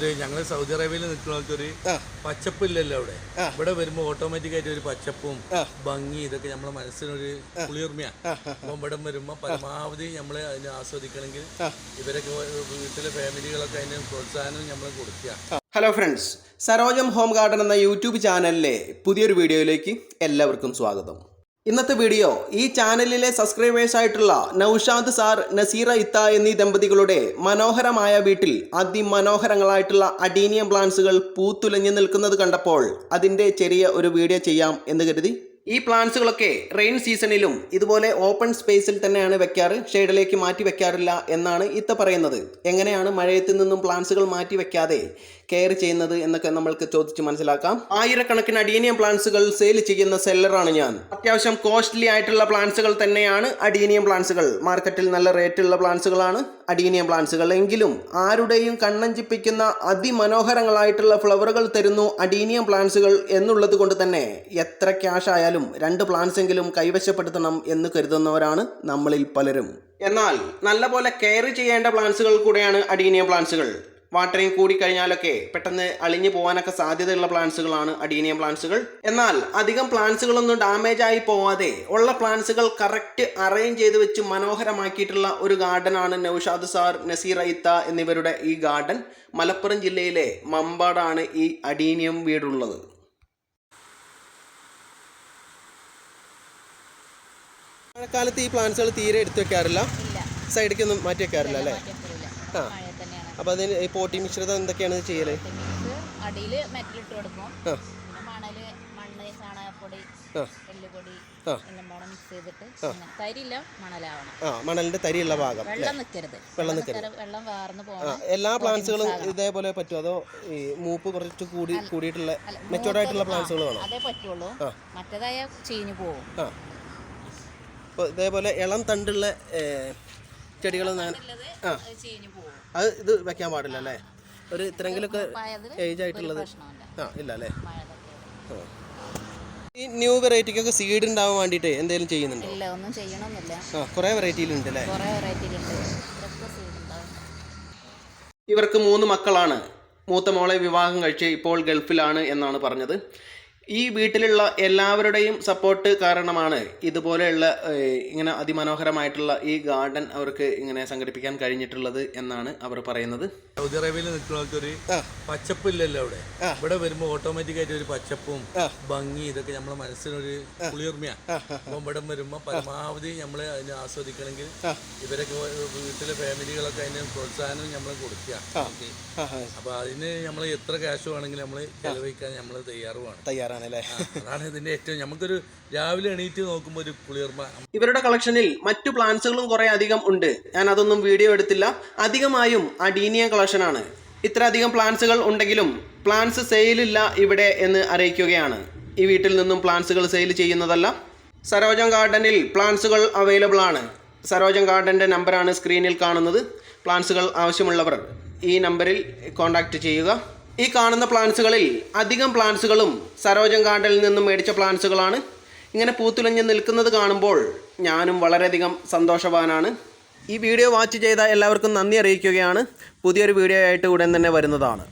ഒരു ഞങ്ങൾ സൗദി അറേബ്യയിൽ നിൽക്കുന്നവർക്ക് ഒരു പച്ചപ്പ് പച്ചപ്പില്ലല്ലോ അവിടെ. ഇവിടെ വരുമ്പോൾ ഓട്ടോമാറ്റിക് ആയിട്ട് ഒരു പച്ചപ്പും ഭംഗി ഇതൊക്കെ നമ്മളെ മനസ്സിനൊരു കുളിർമയാണ് അപ്പം ഇവിടെ വരുമ്പോൾ പരമാവധി നമ്മൾ അതിനെ ആസ്വദിക്കണമെങ്കിൽ ഇവരൊക്കെ വീട്ടിലെ ഫാമിലികളൊക്കെ അതിന് പ്രോത്സാഹനം നമ്മൾ കൊടുക്കുക. Hello friends Sarojam home garden എന്ന യൂട്യൂബ് ചാനലിലെ പുതിയൊരു വീഡിയോയിലേക്ക് എല്ലാവർക്കും സ്വാഗതം. ഇന്നത്തെ വീഡിയോ ഈ ചാനലിലെ സബ്സ്ക്രൈബേഴ്സ് ആയിട്ടുള്ള നൌഷാദ് സാർ നസീറ ഇത്ത എന്നീ ദമ്പതികളുടെ മനോഹരമായ വീട്ടിൽ അതിമനോഹരങ്ങളായിട്ടുള്ള അഡീനിയം പ്ലാന്റ്സുകൾ പൂത്തുലഞ്ഞു നിൽക്കുന്നത് കണ്ടപ്പോൾ അതിന്റെ ചെറിയ ഒരു വീഡിയോ ചെയ്യാം എന്ന് കരുതി. ഈ പ്ലാന്റ്സുകളൊക്കെ റെയിൻ സീസണിലും ഇതുപോലെ ഓപ്പൺ സ്പേസിൽ തന്നെയാണ് വെക്കാറ് ഷെയ്ഡിലേക്ക് മാറ്റി വെക്കാറില്ല എന്നാണ് ഇത്ത പറയുന്നത്. എങ്ങനെയാണ് മഴയത്ത് നിന്നും പ്ലാന്റ്സുകൾ മാറ്റി വെക്കാതെ കെയർ ചെയ്യുന്നത് എന്നൊക്കെ നമ്മൾക്ക് ചോദിച്ച് മനസ്സിലാക്കാം. ആയിരക്കണക്കിന് അഡീനിയം പ്ലാന്റ്സുകൾ സെയിൽ ചെയ്യുന്ന സെല്ലറാണ് ഞാൻ. അത്യാവശ്യം കോസ്റ്റ്ലി ആയിട്ടുള്ള പ്ലാന്റ്സുകൾ തന്നെയാണ് അഡീനിയം പ്ലാന്റ്സുകൾ മാർക്കറ്റിൽ നല്ല റേറ്റുള്ള പ്ലാന്റ്സുകളാണ് അഡീനിയം പ്ലാന്റ്സുകൾ എങ്കിലും ആരുടെയും കണ്ണഞ്ചിപ്പിക്കുന്ന അതിമനോഹരങ്ങളായിട്ടുള്ള ഫ്ലവറുകൾ തരുന്നു അഡീനിയം പ്ലാന്റ്സുകൾ എന്നുള്ളത് കൊണ്ട് തന്നെ എത്ര ക്യാഷ് ആയാലും രണ്ട് പ്ലാന്റ്സെങ്കിലും കൈവശപ്പെടുത്തണം എന്ന് കരുതുന്നവരാണ് നമ്മളിൽ പലരും. എന്നാൽ നല്ലപോലെ കെയർ ചെയ്യേണ്ട പ്ലാന്റ്സുകൾ കൂടെയാണ് അഡീനിയം പ്ലാന്റ്സുകൾ. വാട്ടറിങ് കൂടി കഴിഞ്ഞാലൊക്കെ പെട്ടെന്ന് അളിഞ്ഞു പോകാനൊക്കെ സാധ്യതയുള്ള പ്ലാന്റ്സുകളാണ് അഡീനിയം പ്ലാന്റ്സുകൾ. എന്നാൽ അധികം പ്ലാന്റ്സുകളൊന്നും ഡാമേജ് ആയി പോവാതെ ഉള്ള പ്ലാന്റ്സുകൾ കറക്റ്റ് അറേഞ്ച് ചെയ്ത് വെച്ച് മനോഹരമാക്കിയിട്ടുള്ള ഒരു ഗാർഡൻ ആണ് നൌഷാദ് സാർ നസീർ ഐത്ത എന്നിവരുടെ ഈ ഗാർഡൻ. മലപ്പുറം ജില്ലയിലെ മമ്പാടാണ് ഈ അഡീനിയം വീടുള്ളത്. മഴക്കാലത്ത് ഈ പ്ലാന്റ്സുകൾ തീരെ എടുത്തു വെക്കാറില്ല? ഇല്ല. സൈഡിലേക്ക് ഒന്നും മാറ്റി വെക്കാറില്ല അല്ലേ? ആ. അപ്പോൾ അതിന് ഈ പോട്ടി മിശ്രിതം എന്തൊക്കെയാണ് ചെയ്യൽ? അടിയിൽ അടിയിൽ മെറ്റലിട്ട് കൊടുക്കും. മണൽ മണ്ണ് ചാണകപ്പൊടി എല്ലുപൊടി മണലിന്റെ തരിയുള്ള ഭാഗം വെള്ളം നിൽക്കരുത് എല്ലാ പ്ലാന്റ്സുകളും ഇതേപോലെ പറ്റുമോ അതോ ഈ മൂപ്പ് കുറച്ച് കൂടി കൂടിയിട്ടുള്ള മെച്ചോർഡ് ആയിട്ടുള്ള പ്ലാന്റ്സുകൾ വേണം? അതേ പറ്റുള്ളൂ. മറ്റേതായ ചീഞ്ഞു പോകും ഇതേപോലെ ഇളം തണ്ടുള്ള ചെടികൾ അങ്ങനെ ആ. അത് ഇത് വെക്കാൻ പാടില്ല അല്ലേ? ഒരു ഇത്രയെങ്കിലൊക്കെ ഏജ് ആയിട്ടുള്ളത്. ആ ഇല്ല അല്ലേ. ഈ ന്യൂ വെറൈറ്റിക്കൊക്കെ സീഡ് ഉണ്ടാവാൻ വേണ്ടിട്ട് എന്തെങ്കിലും ചെയ്യുന്നുണ്ടോ? ഇല്ല ഒന്നും ചെയ്യണമെന്നില്ല ആ കുറേ വെറൈറ്റിയിലുണ്ട് അല്ലേ? ഇവർക്ക് മൂന്ന് മക്കളാണ്. മൂത്ത മോളെ വിവാഹം കഴിച്ച് ഇപ്പോൾ ഗൾഫിലാണ് എന്നാണ് പറഞ്ഞത്. ഈ വീട്ടിലുള്ള എല്ലാവരുടെയും സപ്പോർട്ട് കാരണമാണ് ഇതുപോലെയുള്ള ഇങ്ങനെ അതിമനോഹരമായിട്ടുള്ള ഈ ഗാർഡൻ അവർക്ക് ഇങ്ങനെ സംഘടിപ്പിക്കാൻ കഴിഞ്ഞിട്ടുള്ളത് എന്നാണ് അവർ പറയുന്നത്. സൗദി അറേബ്യയിൽ നിൽക്കുന്നവർക്ക് ഒരു പച്ചപ്പില്ലല്ലോ അവിടെ. ഇവിടെ വരുമ്പോൾ ഓട്ടോമാറ്റിക് ആയിട്ട് ഒരു പച്ചപ്പും ഭംഗി ഇതൊക്കെ നമ്മളെ മനസ്സിനൊരു കുളിർമയാണ് അപ്പം ഇവിടെ വരുമ്പോൾ പരമാവധി നമ്മൾ അതിനെ ആസ്വദിക്കണമെങ്കിൽ ഇവരൊക്കെ വീട്ടിലെ ഫാമിലികളൊക്കെ അതിന് പ്രോത്സാഹനം നമ്മൾ കൊടുക്കുക. അപ്പൊ അതിന് നമ്മൾ എത്ര ക്യാഷ് വേണമെങ്കിലും നമ്മൾ ചെലവഴിക്കാൻ നമ്മൾ തയ്യാറുമാണ് തയ്യാറാണ്. അല്ലേ അതാണ് ഇതിന്റെ ഏറ്റവും നമുക്കൊരു രാവിലെ എണീറ്റ് നോക്കുമ്പോൾ ഒരു കുളിർമ. ഇവരുടെ കളക്ഷനിൽ മറ്റു പ്ലാന്റ്സുകളും കുറെ അധികം ഉണ്ട്. ഞാൻ അതൊന്നും വീഡിയോ എടുത്തില്ല. അധികമായും അഡീനിയ കളക്ഷനാണ് ഇത്ര അധികം പ്ലാന്റ്സുകൾ ഉണ്ടെങ്കിലും പ്ലാന്റ്സ് സെയിലില്ല ഇവിടെ എന്ന് അറിയിക്കുകയാണ്. ഈ വീട്ടിൽ നിന്നും പ്ലാന്റ്സുകൾ സെയിൽ ചെയ്യുന്നതല്ല. സരോജം ഗാർഡനിൽ പ്ലാന്റ്സുകൾ അവൈലബിൾ ആണ്. സരോജം ഗാർഡന്റെ നമ്പറാണ് സ്ക്രീനിൽ കാണുന്നത്. പ്ലാന്റ്സുകൾ ആവശ്യമുള്ളവർ ഈ നമ്പറിൽ കോൺടാക്റ്റ് ചെയ്യുക. ഈ കാണുന്ന പ്ലാന്റ്സുകളിൽ അധികം പ്ലാന്റ്സുകളും സരോജം കാണ്ടലിൽ നിന്നും മേടിച്ച പ്ലാന്റ്സുകളാണ്. ഇങ്ങനെ പൂത്തുലഞ്ഞ് നിൽക്കുന്നത് കാണുമ്പോൾ ഞാനും വളരെയധികം സന്തോഷവാനാണ്. ഈ വീഡിയോ വാച്ച് ചെയ്ത എല്ലാവർക്കും നന്ദി അറിയിക്കുകയാണ്. പുതിയൊരു വീഡിയോ ആയിട്ട് ഉടൻ തന്നെ വരുന്നതാണ്.